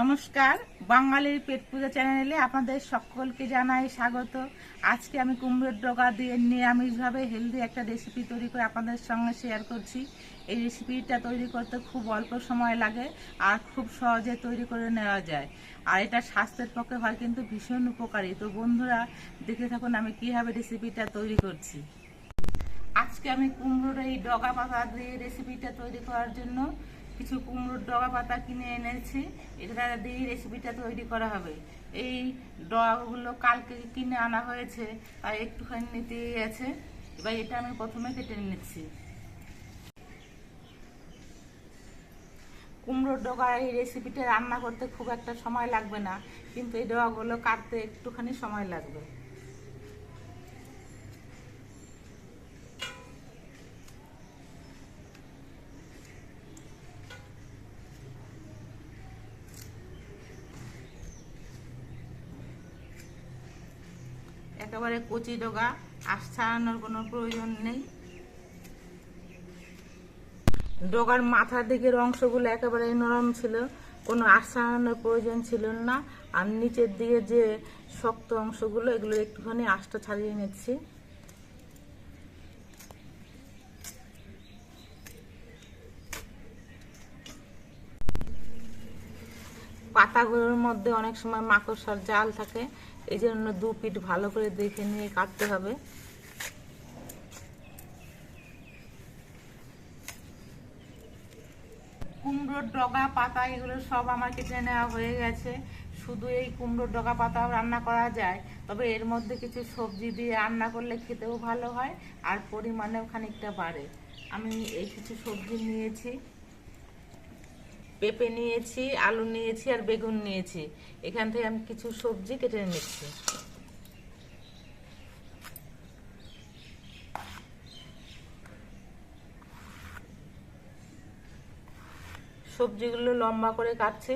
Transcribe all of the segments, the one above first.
নমস্কার, বাঙালির পেট পূজা চ্যানেলে আপনাদের সকলকে জানাই স্বাগত। আজকে আমি কুমড়োর ডগা দিয়ে নিরামিষভাবে হেলদি একটা রেসিপি তৈরি করে আপনাদের সঙ্গে শেয়ার করছি। এই রেসিপিটা তৈরি করতে খুব অল্প সময় লাগে আর খুব সহজে তৈরি করে নেওয়া যায়। আর এটা স্বাস্থ্যের পক্ষে হয় কিন্তু ভীষণ উপকারী। তো বন্ধুরা, দেখে থাকুন আমি কীভাবে রেসিপিটা তৈরি করছি। আজকে আমি কুমড়োর এই ডগা পাতা দিয়ে রেসিপিটা তৈরি করার জন্য কিছু কুমড়োর ডগা পাতা কিনে এনেছি। এটা দিয়ে রেসিপিটা তৈরি করা হবে। এই ডগাগুলো কালকে কিনে আনা হয়েছে তাই একটুখানি নিতে গেছে এবার এটা আমি প্রথমে কেটে নিচ্ছি। কুমড়োর ডগা এই রেসিপিটা রান্না করতে খুব একটা সময় লাগবে না, কিন্তু এই ডগাগুলো কাটতে একটুখানি সময় লাগবে। একেবারে কচি ডগা, আশ ছাড়ানোর কোনো প্রয়োজন নেই। ডগার মাথার দিকের অংশগুলো একেবারে নরম ছিল, কোনো আশ ছাড়ানোর প্রয়োজন ছিল না। আর নিচের দিকে যে শক্ত অংশগুলো, এগুলো একটুখানি আশটা ছাড়িয়ে নিচ্ছি। পাতাগুলোর মধ্যে অনেক সময় মাকড়সার জাল থাকে এই জন্য দু পিঠ ভালো করে দেখে নিয়ে কাটতে হবে। কুমড়োর ডগা পাতা, এগুলো সব আমার কেটে নেওয়া হয়ে গেছে। শুধু এই কুমড়োর ডগা পাতাও রান্না করা যায়, তবে এর মধ্যে কিছু সবজি দিয়ে রান্না করলে খেতেও ভালো হয় আর পরিমাণেও খানিকটা বাড়ে। আমি এই কিছু সবজি নিয়েছি। পেঁপে নিয়েছি, আলু নিয়েছি আর বেগুন নিয়েছি। এখান থেকে আমি কিছু সবজি কেটে নিচ্ছি। সবজিগুলো লম্বা করে কাটছি।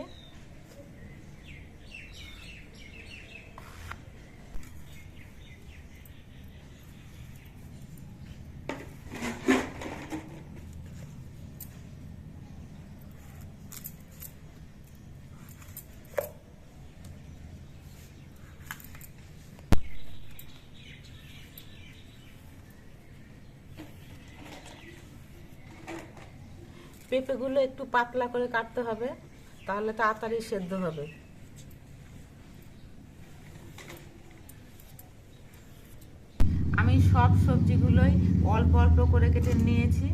পেঁপেগুলো একটু পাতলা করে কাটতে হবে, তাহলে তাড়াতাড়ি সেদ্ধ হবে। আমি সব সবজিগুলোই অল্প অল্প করে কেটে নিয়েছি।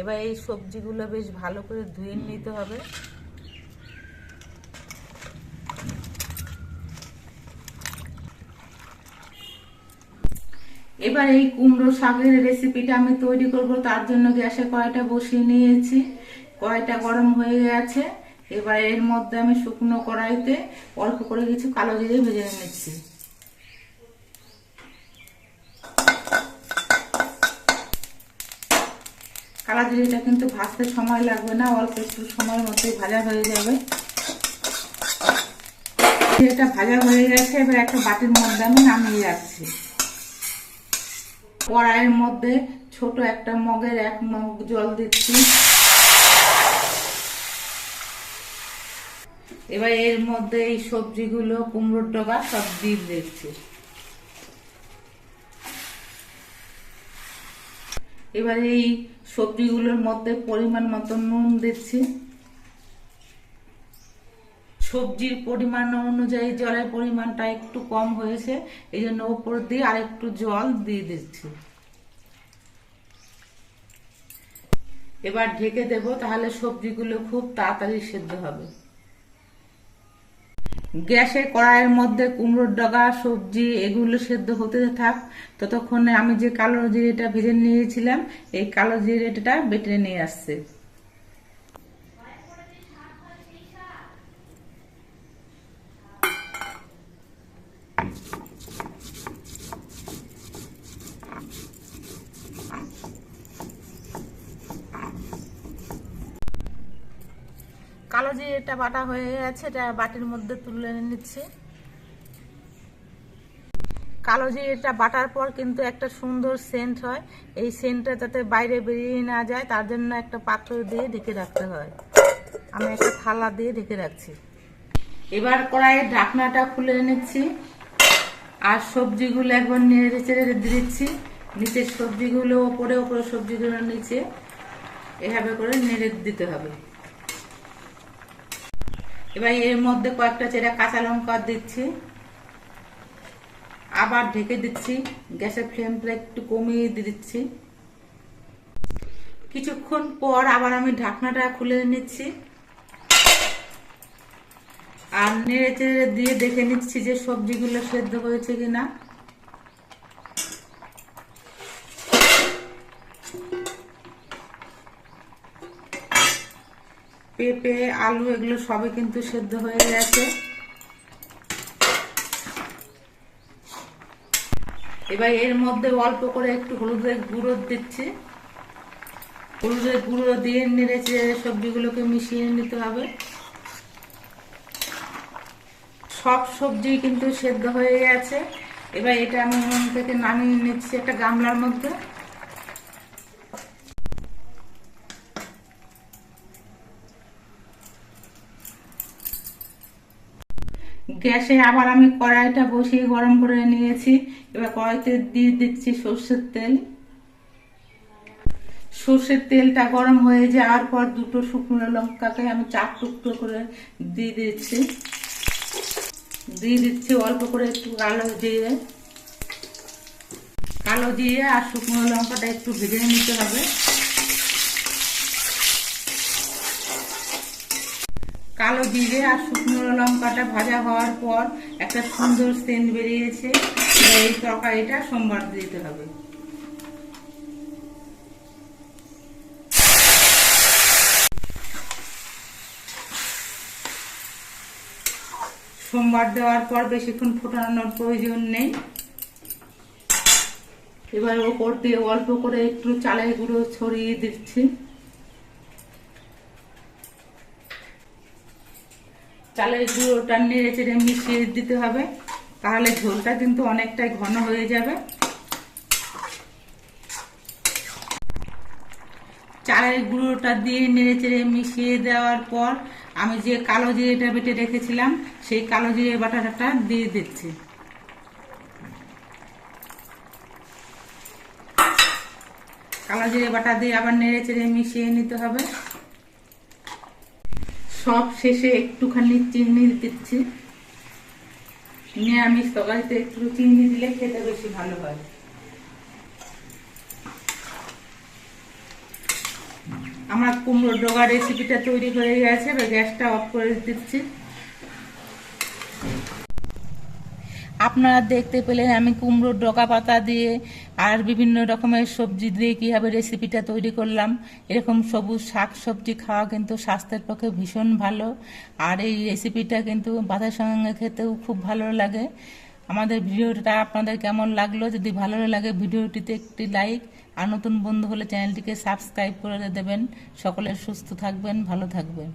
এবার এই সবজিগুলো বেশ ভালো করে ধুয়ে নিতে হবে। এবার এই কুমড়ো শাকের রেসিপিটা আমি তৈরি করব। তার জন্য গ্যাসে কড়াইটা বসিয়ে নিয়েছি। কয়টা গরম হয়ে গেছে। এবার এর মধ্যে আমি শুকনো কড়াইতে অল্প করে কিছু কালো জিরে ভেজে নিচ্ছি। কালো জিরেটা কিন্তু ভাজতে সময় লাগবে না, অল্প একটু সময়ের মধ্যেই ভাজা হয়ে যাবে। জিরেটা ভাজা হয়ে গেছে, এবার একটা বাটির মধ্যে আমি নামিয়ে রাখছি। কড়াইয়ের মধ্যে ছোট একটা মগের এক মগ জল দিচ্ছি। এবার এর মধ্যে এই সবজিগুলো, কুমড়োর ডগা সব দিয়ে দিচ্ছি। এবার এই সবজিগুলোর মধ্যে পরিমাণ মতো নুন দিচ্ছি। সবজির পরিমাণ অনুযায়ী জলের পরিমাণটা একটু কম হয়েছে, এই জন্য ওপর দিয়ে আর একটু জল দিয়ে দিচ্ছি। এবার ঢেকে দেব, তাহলে সবজিগুলো খুব তাড়াতাড়ি সেদ্ধ হবে। গ্যাসে কড়াইয়ের মধ্যে কুমড়োর ডগা, সবজি, এগুলো সেদ্ধ হতে থাক। ততক্ষণে আমি যে কালো জিরেটা ভেজে নিয়েছিলাম, এই কালো জিরেটা বেটে নিয়ে আসছে। কালো জিরেটা বাটা হয়ে গেছে, এটা বাটির মধ্যে তুলে নিচ্ছি। কালো জিরেটা বাটার পর কিন্তু একটা সুন্দর সেন্ট হয়। এই সেন্টটা যাতে বাইরে বেরিয়ে না যায়, তার জন্য একটা পাত্র দিয়ে ঢেকে রাখতে হয়। আমি একটা থালা দিয়ে ঢেকে রাখছি। এবার কড়াইয়ের ঢাকনাটা খুলে নিচ্ছি আর সবজিগুলো একবার নেড়ে চেড়ে দিচ্ছি। নিচের সবজিগুলো, ওপরে ওপরে সবজিগুলো নিচে এভাবে করে নেড়ে দিতে হবে। এবার এর মধ্যে কয়েকটা চেরা কাঁচা লঙ্কা দিচ্ছি। আবার ঢেকে দিচ্ছি। গ্যাসের ফ্লেমটা একটু কমিয়ে দিচ্ছি। কিছুক্ষণ পর আবার আমি ঢাকনাটা খুলে নিচ্ছি। আর নেড়ে চেড়ে দিয়ে দেখে নিচ্ছি যে সবজিগুলো সেদ্ধ হয়েছে কিনা। পেঁপে, আলু এগুলো সবই কিন্তু সেদ্ধ হয়ে গেছে। এবার এর মধ্যে অল্প করে একটু হলুদের গুঁড়ো দিচ্ছি। হলুদের গুঁড়ো দিয়ে নেড়ে সবজিগুলোকে মিশিয়ে নিতে হবে। সব সবজি কিন্তু সেদ্ধ হয়ে গেছে। এবার এটা আমি থেকে নামিয়ে নিচ্ছি একটা গামলার মধ্যে। গ্যাসে আবার আমি কড়াইটা বসিয়ে গরম করে নিয়েছি। এবার কড়াইতে দিয়ে দিচ্ছি সর্ষের তেল। সর্ষের তেলটা গরম হয়ে যাওয়ার পর দুটো শুকনো লঙ্কাকে আমি চার টুকরো করে দিয়ে দিচ্ছি। দিয়ে দিচ্ছি অল্প করে একটু কালো দিয়ে কালো দিয়ে আর শুকনো লঙ্কাটা একটু ভেজে নিতে হবে। কালো জিরে আর শুকনো লঙ্কাটা ভাজা হওয়ার পর একটা সুন্দর সেন্ট বেরিয়েছে। এই তরকারিটা সোমবার দিতে হবে। সোমবার দেওয়ার পর বেশিক্ষণ ফোটানোর প্রয়োজন নেই। এবার ওপর দিয়ে অল্প করে একটু চালের গুঁড়ো ছড়িয়ে দিচ্ছি। চালের গুঁড়োটা নেড়ে চেড়ে মিশিয়ে দিতে হবে। তাহলে ঝোলটা কিন্তু অনেকটাই ঘন হয়ে যাবে। চালের গুঁড়োটা দিয়ে নেড়ে চেড়ে মিশিয়ে দেওয়ার পর আমি যে কালো জিরেটা বেটে রেখেছিলাম, সেই কালো জিরে বাটাটা দিয়ে দিচ্ছি। কালো জিরে বাটা দিয়ে আবার নেড়ে চেড়ে মিশিয়ে নিতে হবে। সব শেষে একটুখানি চিনি দিচ্ছি। নিরামিষ তরকারিতে একটু চিনি দিলে খেতে বেশি ভালো হয়। আমার কুমড়োর ডোগা রেসিপিটা তৈরি হয়ে গেছে গ্যাসটা অফ করে দিচ্ছি। আপনারা দেখতে পেলেন আমি কুমড়োর ডগা পাতা দিয়ে আর বিভিন্ন রকমের সবজি দিয়ে কীভাবে রেসিপিটা তৈরি করলাম। এরকম সবুজ শাক সবজি খাওয়া কিন্তু স্বাস্থ্যের পক্ষে ভীষণ ভালো। আর এই রেসিপিটা কিন্তু ভাতের সঙ্গে খেতেও খুব ভালো লাগে। আমাদের ভিডিওটা আপনাদের কেমন লাগল? যদি ভালো লাগে ভিডিওটিতে একটি লাইক আর নতুন বন্ধু হলে চ্যানেলটিকে সাবস্ক্রাইব করে দেবেন। সকলে সুস্থ থাকবেন, ভালো থাকবেন।